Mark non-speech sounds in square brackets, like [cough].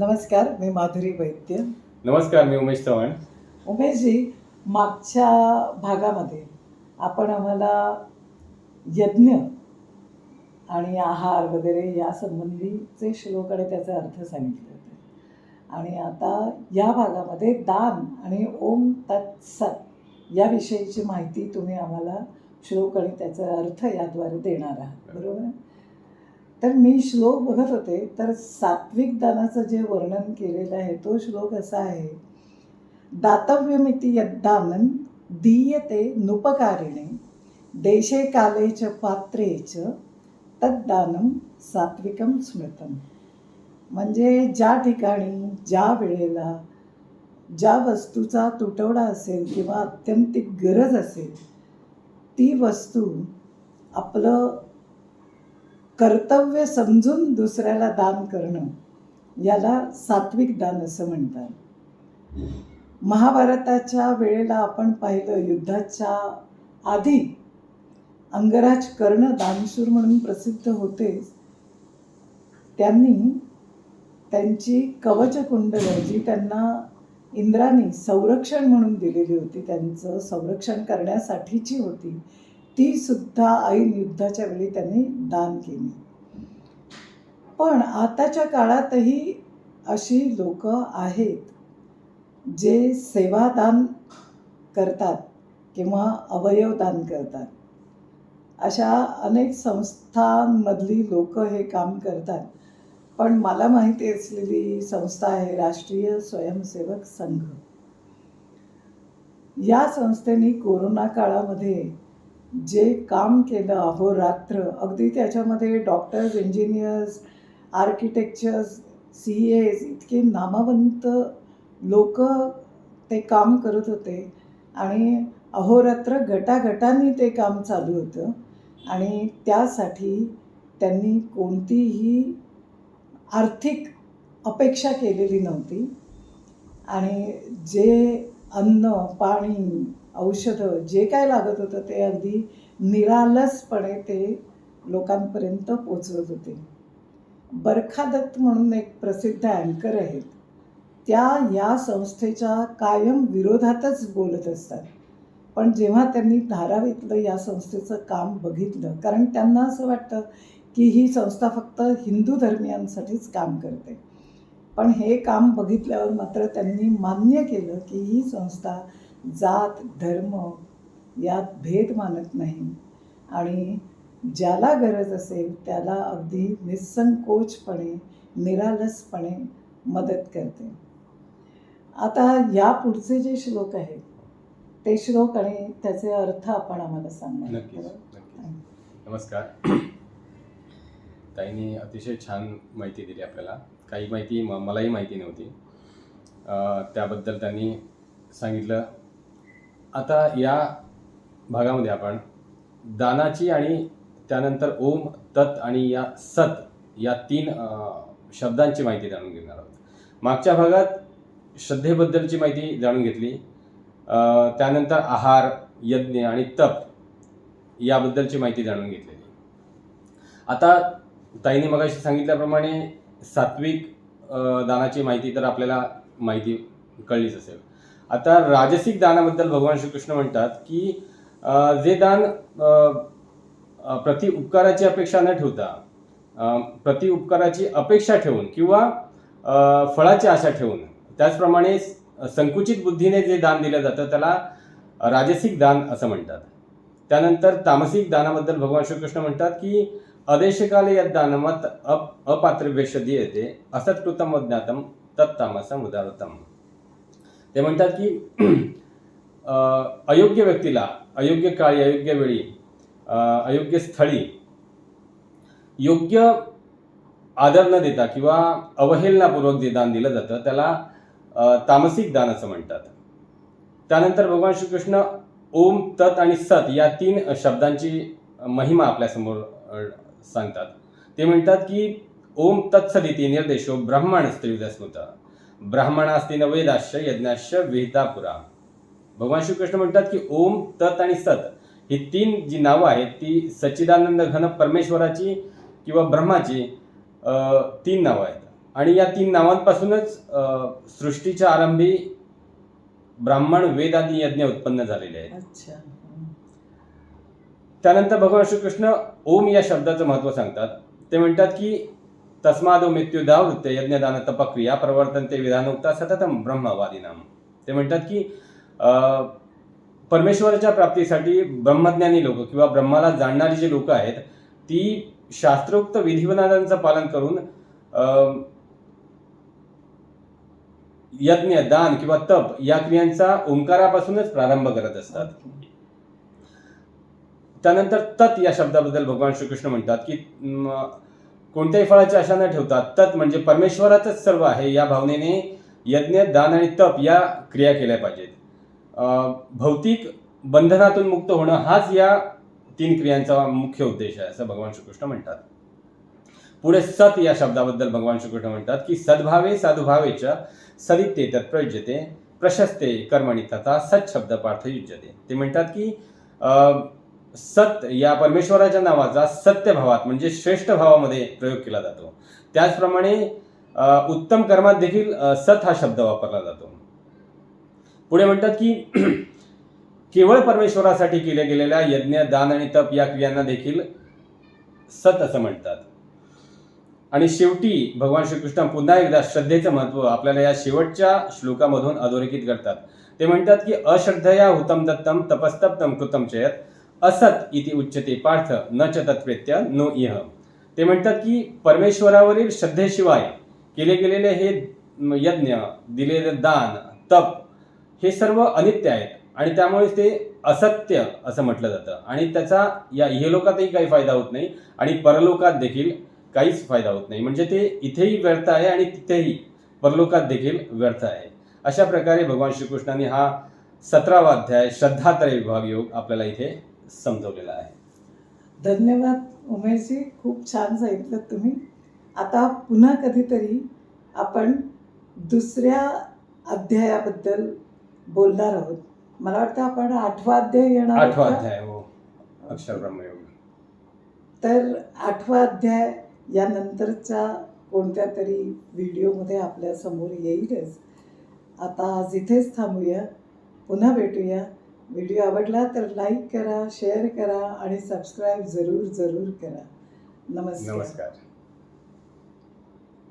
नमस्कार मी माधुरी वैद्य. नमस्कार मी उमेश चव्हाण. उमेशजी मागच्या भागामध्ये आपण आम्हाला यज्ञ आणि आहार वगैरे या संबंधीचे श्लोक आणि त्याचे अर्थ सांगितले होते. आणि आता या भागामध्ये दान आणि ओम तत्सत याविषयीची माहिती तुम्ही आम्हाला श्लोक आणि त्याचे अर्थ याद्वारे देणार आहात. बरोबर? आहे? तर मी श्लोक बघत होते. तर सात्विक दानाचं जे वर्णन केलेलं आहे तो श्लोक असा आहे. दातव्यमिती यद्दानं दीयते नुपकारिणे देशे काले च पात्रे च तद्दानं सात्विकम स्मृतम. म्हणजे ज्या ठिकाणी ज्या वेळेला ज्या वस्तूचा तुटवडा असेल किंवा अत्यंतिक गरज असेल ती वस्तू आपलं कर्तव्य समजून दुसऱ्याला दान करणं याला सात्विक दान असं म्हणतात. महाभारताच्या वेळेला आपण पाहिलं युद्धाच्या आधी अंगराज कर्ण दानशूर म्हणून प्रसिद्ध होतेच त्यांनी त्यांची कवचकुंडलं जी त्यांना इंद्राने संरक्षण म्हणून दिलेली होती त्यांचं संरक्षण करण्यासाठीची होती. ती सुद्धा ऐन युद्धाच्या वेळी त्यांनी दान केली. पण आताच्या काळातही अशी लोक आहेत जे सेवादान करतात किंवा अवयवदान करतात. अशा अनेक संस्थांमधली लोक हे काम करतात. पण मला माहिती असलेली संस्था आहे राष्ट्रीय स्वयंसेवक संघ. या संस्थेने कोरोना काळामध्ये जे काम केलं अहोरात्र अगदी त्याच्यामध्ये doctors engineers architectures C S इतके नामवंत लोक ते काम करत होते. आणि अहोरात्र गटागटांनी ते काम चालू होतं. आणि त्यासाठी त्यांनी कोणतीही आर्थिक अपेक्षा केलेली नव्हती. आणि जे अन्न पाणी औषधं जे काय लागत होतं ते अगदी निरालसपणे ते लोकांपर्यंत पोचवत होते. बरखादत्त म्हणून एक प्रसिद्ध अँकर आहेत. त्या या संस्थेच्या कायम विरोधातच बोलत असतात. पण जेव्हा त्यांनी धारावीतलं या संस्थेचं काम बघितलं कारण त्यांना असं वाटतं की ही संस्था फक्त हिंदू धर्मियांसाठीच काम करते. पण हे काम बघितल्यावर मात्र त्यांनी मान्य केलं की ही संस्था जात धर्म यात भेद मानत नाही. आणि ज्याला गरज असेल त्याला अगदी निसंकोचपणे निरालसपणे मदत करते. आता या पुढचे जे श्लोक आहेत ते श्लोक आणि त्याचे अर्थ आपण आम्हाला सांगणार नमस्कार. ताईने अतिशय छान माहिती दिली आपल्याला. काही माहिती मलाही माहिती नव्हती. त्याबद्दल त्यांनी सांगितलं. आता या भागामध्ये आपण दानाची आणि त्यानंतर ओम तत् आणि या सत या तीन शब्दांची माहिती जाणून घेणार आहोत. मागच्या भागात श्रद्धेबद्दलची माहिती जाणून घेतली. त्यानंतर आहार यज्ञ आणि तप याबद्दलची माहिती जाणून घेतलेली. आता ताईने मगाशी सांगितल्याप्रमाणे सात्विक दानाची माहिती तर आपल्याला माहिती कळलीच असेल. आता राजसिक दानाबद्दल भगवान श्रीकृष्ण म्हणतात की जे दान प्रति उपकाराची अपेक्षा न ठेवता प्रति उपकाराची अपेक्षा ठेवून किंवा फळाची आशा ठेवून त्याचप्रमाणे संकुचित बुद्धीने जे दान दिलं जातं त्याला राजसिक दान असं म्हणतात. त्यानंतर तामसिक दानाबद्दल भगवान श्रीकृष्ण म्हणतात की अदेशकाले या दानमत अप अपात्रवेश दीयते असत्कृतम ज्ञातम तत्तामसम उदारतम ते म्हणतात की [clears throat] अयोग्य व्यक्तीला अयोग्य काळी अयोग्य वेळी अयोग्य स्थळी योग्य आदर न देता किंवा अवहेलनापूर्वक जे दान दिलं जातं त्याला तामसिक दान असं म्हणतात. त्यानंतर भगवान श्रीकृष्ण ओम तत् आणि सत या तीन शब्दांची महिमा आपल्यासमोर सांगतात. ते म्हणतात की ओम तत्सदिती निर्देशो ब्राह्मण स्त्रीविदस्मृत ब्राह्मणास्ती न वेदाश्च यज्ञाश्च विहिता पुरा. भगवान श्रीकृष्ण म्हणतात की ओम तत् आणि सत ही तीन जी नावं आहेत ती सच्चिदानंद घन परमेश्वराची किंवा ब्रह्माची तीन नावं आहेत. आणि या तीन नावांपासूनच सृष्टीच्या आरंभी ब्राह्मण वेद आदी यज्ञ उत्पन्न झालेले आहेत. अच्छा. त्यानंतर भगवान श्रीकृष्ण ओम या शब्दाचं महत्त्व सांगतात. ते म्हणतात की तस्माद मृत्युदावृत्त यज्ञदान तपक्रिया प्रवर्तनते विधानोक्ता सततम ब्रह्मवादीनाम। ते म्हणतात की अं, परमेश्वराच्या प्राप्तीसाठी ब्रह्मज्ञानी लोक किंवा ब्रह्माला जाणणारी जी लोक आहेत ती शास्त्रोक्त विधिविधानांचं पालन करून अं, यज्ञ दान किंवा तप या क्रियांचा ओंकारापासूनच प्रारंभ करत असतात. त्यानंतर तत् या शब्दाबद्दल भगवान श्रीकृष्ण म्हणतात की कोणत्याही फळाची आशा न ठेवता तत् म्हणजे परमेश्वरातच सर्व आहे या भावनेने यज्ञ दान आणि तप या क्रिया केल्या पाहिजेत. भौतिक बंधनातून मुक्त होणं हाच या तीन क्रियांचा मुख्य उद्देश आहे असं भगवान श्रीकृष्ण म्हणतात. पुढे सत या शब्दाबद्दल भगवान श्रीकृष्ण म्हणतात की सद्भावे साधुभावेच सदित्ये तत्प्रयुज्यते प्रशस्ते कर्मणी तथा सत शब्द पार्थ युज्यते. ते म्हणतात की सत या परमेश्वराच्या नावाचा सत्य भावात म्हणजे श्रेष्ठ भावामध्ये प्रयोग केला जातो. त्याचप्रमाणे उत्तम कर्मात देखील सत हा शब्द वापरला जातो. पुढे म्हणतात की [clears throat] केवळ परमेश्वरासाठी केल्या गेलेल्या यज्ञ दान आणि तप या क्रियांना देखील सत असं म्हणतात. आणि शेवटी भगवान श्रीकृष्ण पुन्हा एकदा श्रद्धेचं महत्त्व आपल्याला या शेवटच्या श्लोकामधून अधोरेखित करतात. ते म्हणतात की अश्रद्धया हुतम दत्तम तपस्तप्तम कृतम चयत असत इति उच्यते पार्थ न च तत्प्रेत्य नो इह. ते म्हणतात की परमेश्वरावरील श्रद्धेशिवाय केले गेलेले हे यज्ञ दिलेले दान तप हे सर्व अनित्य आहेत. आणि त्यामुळे ते असत्य असं म्हटलं जातं. आणि त्याचा या इहलोकातही काही फायदा होत नाही आणि परलोकात देखील काहीच फायदा होत नाही. म्हणजे ते इथेही व्यर्थ आहे आणि तिथेही परलोकात देखील व्यर्थ आहे. अशा प्रकारे भगवान श्रीकृष्णाने हा सतरावा अध्याय श्रद्धात्रय विभाग योग आपल्याला इथे समजवलेला आहे. धन्यवाद उमेशजी खूप छान सांगितलं तुम्ही. आता पुन्हा कधीतरी आपण दुसऱ्या अध्यायाबद्दल बोलणार आहोत. मला वाटतं आपण आठवा अध्याय येणार आठवा? अध्याय हो. अक्षर ब्रह्मयोग तर आठवा अध्याय यानंतरच्या कोणत्या तरी व्हिडिओमध्ये आपल्यासमोर येईलच. आता आज इथेच थांबूया. पुन्हा भेटूया. व्हिडिओ आवडला तर लाईक करा शेअर करा आणि सबस्क्राईब जरूर जरूर करा. नमस्कार. नमस्कार.